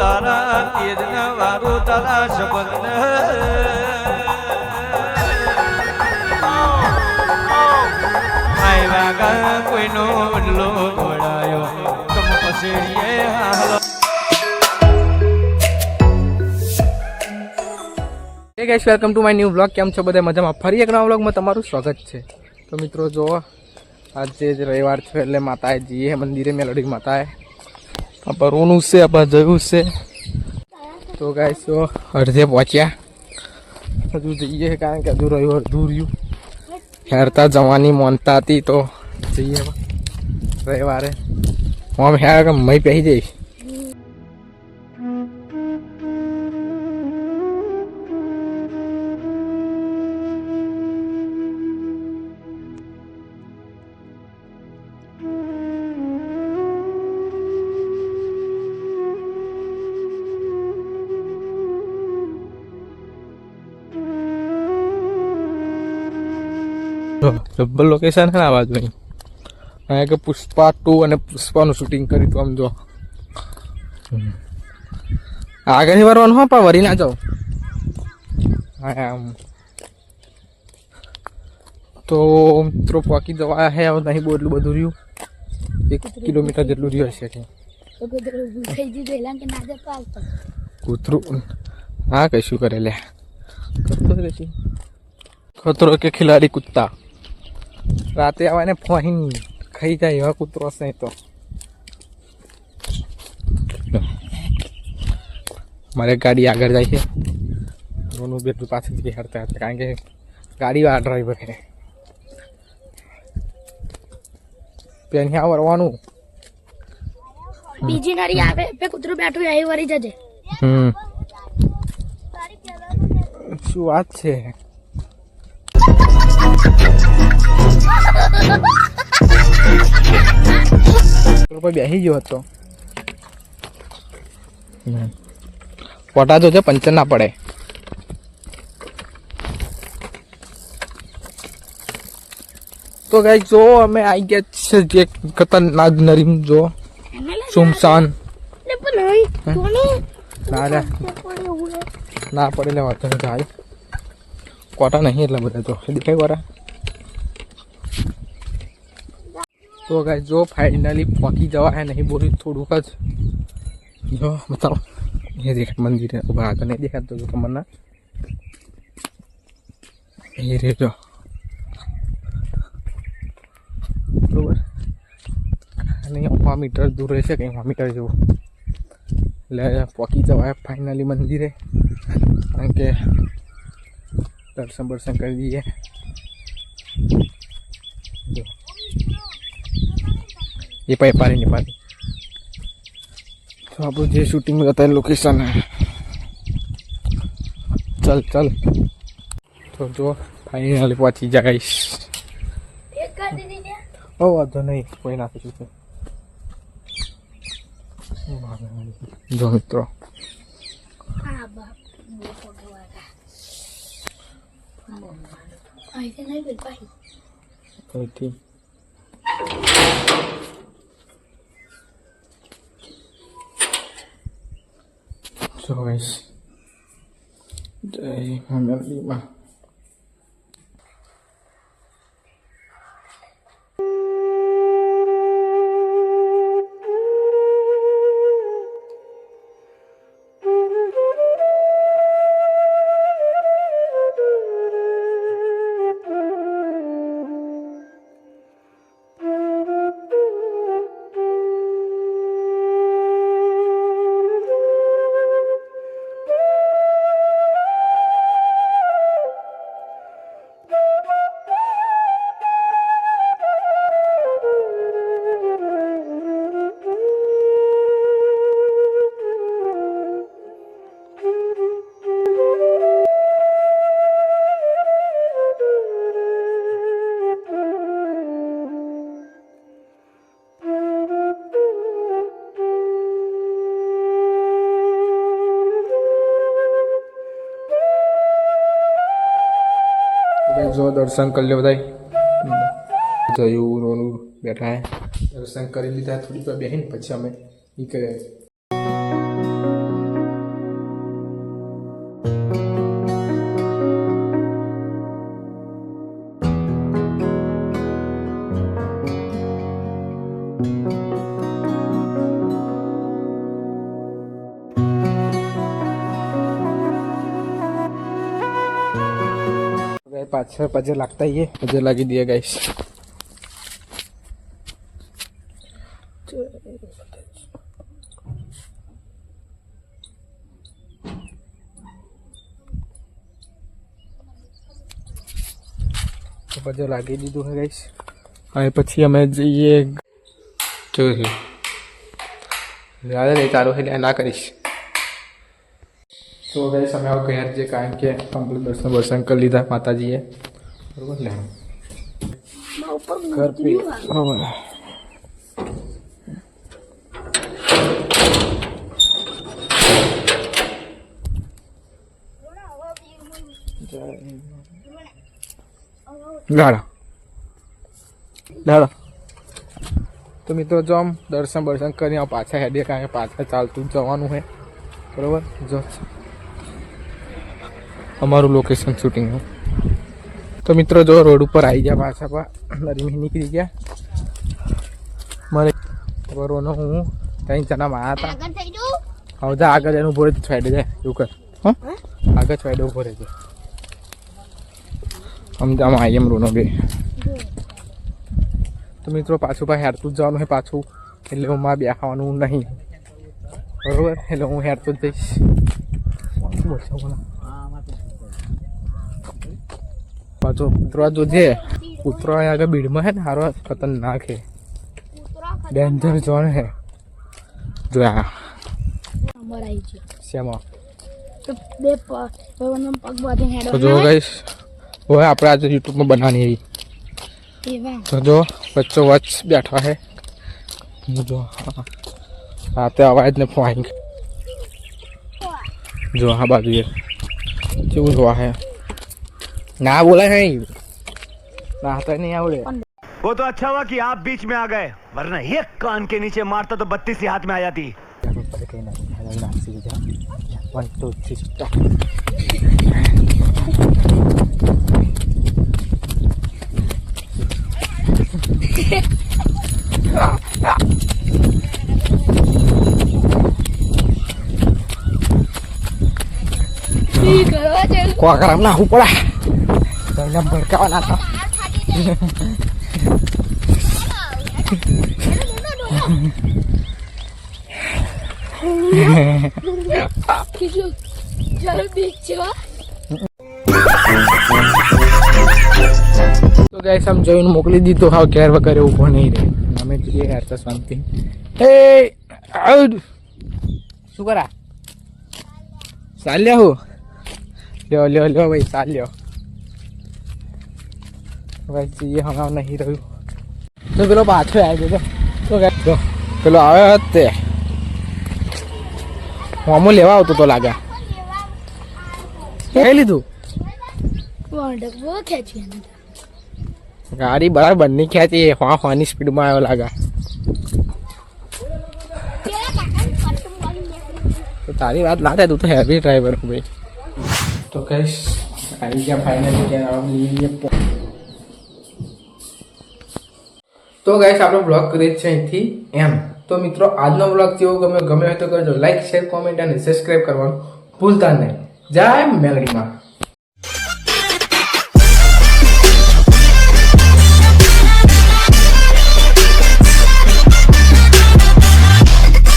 તારા તેજને વારો તારા શબ્દને આવ્યા ગા કોઈનો બદલો ઘોડાયો. તમ પસેડીએ હાલો. Hey guys welcome to my new vlog કેમ છો બધા? મજામાં? ફરી એક નવા વ્લોગમાં તમારું સ્વાગત છે. તો મિત્રો જો આજે જ રવિવાર છે, એટલે માતાએ જઈએ મંદિરે મેલોડી માતાએ. આપણે રોનું છે, આપણે જોયું છે. તો ગાય જો અડધે પહોંચ્યા. હજુ જઈએ કારણ કે હજુ રહ્યું અડધું રહ્યું. હેરતા જવાની મોનતા હતી તો જઈએ રવિવારે. હું આમ હેર કે મય પહેરી જઈશ. ડબલ લોકેશન છે ને આ બાજુ અહીં અહીંયા કે પુષ્પા ટુ અને પુષ્પાનું શૂટિંગ કર્યું હતું આમ જો. હમ. આગળથી વરવાનું હા પા વરી ના જાઓ હા આમ. તો મિત્રો પાકી જવા હે હવે નહીં બહુ એટલું બધું રહ્યું. એક કિલોમીટર જેટલું રહ્યું હશે કે કૂતરું હા કશું કરે લે ખતરો કે ખિલાડી કુત્તા રાતે આવાને ફોહીન ખાઈ જાય એવા કૂતરો હશે તો. મારે ગાડી આગળ જાય છે. રોનું બેટું પાછળથી હરતા હતા કારણ કે ગાડી વાળા ડ્રાઈવર. છે પેન વરવાનું બીજી નારી આવે પે કૂતરું બેઠું એ વરી જજે. હમ. શું વાત છે? બેસી ગયો હતો. હમ. તો છે પંચર ના પડે. તો કંઈક જો અમે આવી ગયા છે જે ખતરનાક નરીમ જો. સુમસાન. ને પણ નહીં કોને ના લે. ના પડે ને વાંધો નહીં થાય. કોટા નહીં એટલે બધા તો. દેખાય કોટા તો ગાય જો ફાઇનલી પહોંચી જવા હે નહીં બોલી થોડુંક જ જો બતાવો એ દેખાય મંદિર ઊભા આગળ નહીં દેખાતું જો તમને એ રે જો બરોબર અને સો મીટર દૂર રહેશે કંઈ સો મીટર જેવું એટલે પહોંચી જવાય ફાઇનલી મંદિરે કારણ કે દર્શન બર્શન કરી દઈએ જો. એ પાઈ પારી ને પારી તો આપણું જે શૂટિંગ હતા લોકેશન ચલ ચલ. તો જો ફાઇનલી પહોંચી દીધી છે? ઓ વાંધો નહીં કોઈ ના કશું છે જો મિત્રો. અહીંથી જો ગાઈસ જય મમ્મી ગાઈસ दर्शन कर लिया बताई तो रोनू बैठा है। दर्शन कर लेता है थोड़ी देर बहन पक्ष में निकले thank પજે લાગતા હી પજે લાગી દઈએ ગાઈસ તો પજે લાગી દીધું હે ગાઈસ હવે પછી અમે જઈએ જોયું યાદ રહે તારું એટલે ના કરીશ તો ગાઈસ અમે આવું ઘેર જે કારણ કે કમ્પ્લીટ દર્શન દર્શન કરી લીધા માતાજીએ બરોબર ને મારા ઉપર ઘર પે બરોબર લાડો લાડો તો મિત્રો જો આમ દર્શન દર્શન કરીને આમ પાછા હેડે કારણ કે પાછા ચાલતું જ જવાનું છે બરોબર જો અમારું લોકેશન શૂટિંગનું તો મિત્રો જો રોડ ઉપર આવી ગયા પાછા પા નરીમી નીકળી ગયા. મને બરોનો હું ત્રણ જણા માં હતા. હવે જા આગળ એનું ઊભો રહે છાડે જાય એવું કર. હા? આગળ છાડે ઊભો રહેજો. સમજામાં આવી એમ રોનો બે તો મિત્રો પાછું પાછું હેરતું જ જવાનું છે પાછું. એટલે હું માં ખાવાનું નહીં. બરોબર? એટલે હું હેરતું જ જઈશ. બોલશો બોલો? પાછો કૂતરો જોજે કૂતરો અહીં આગળ ભીડમાં છે ને, હારો ખતરનાક છે ડેન્જર જોન છે જો શેમાં? તો તો જો ગઈશ હવે આપણે આજે યુટ્યુબમાં બનાવવાની એવી. તો જો વચ્ચો વચ્ચ બેઠા છે હું જો રાતે અવાજ ને ફોન જો, આ બાજુ કેવું જોવા હે? ना बोला है। नहीं वो तो अच्छा हुआ कि आप बीच में आ गए वरना एक कान के नीचे मारता तो बत्तीस ही हाथ में आ जाती। ना टू નાખવું પડે તને ભડકાવાના હતા કીધું ચાલો બીચ છે હો. તો ગાઈસ આમ જોઈને મોકલી દીધું હાવ ઘેર વગર ઊભો નહીં રહે અમે જઈએ યાર તો શાંતિ હે આઉડ શું કરા ચાલ્યા હું લ્યો લ્યો લ્યો ભાઈ ચાલ્યો ભાઈ જઈએ હમણાં નહીં રહ્યું. તો પેલો પાછો આવી ગયો તો જો. પેલો આવ્યો તે. મોમો લેવા આવતો તો લાગે. કઈ લીધું તો. ગાડી બરાબર બંને ખેંચી હવા હવાની સ્પીડમાં આવ્યો લાગે. તો તારી વાત ના થાય તું તો હેવી ડ્રાઈવર ભાઈ. તો કઈશ આવી ગયા ફાઇનલી તો ગાઈસ આપણો બ્લોગ કરીએ છે અહીંથી એમ. તો મિત્રો, આજનો બ્લોગ જેવો ગમે ગમે હોય તો કરજો. લાઈક શેર કોમેન્ટ અને સબસ્ક્રાઈબ કરવાનું ભૂલતા નહીં. જય મેલડીમાં.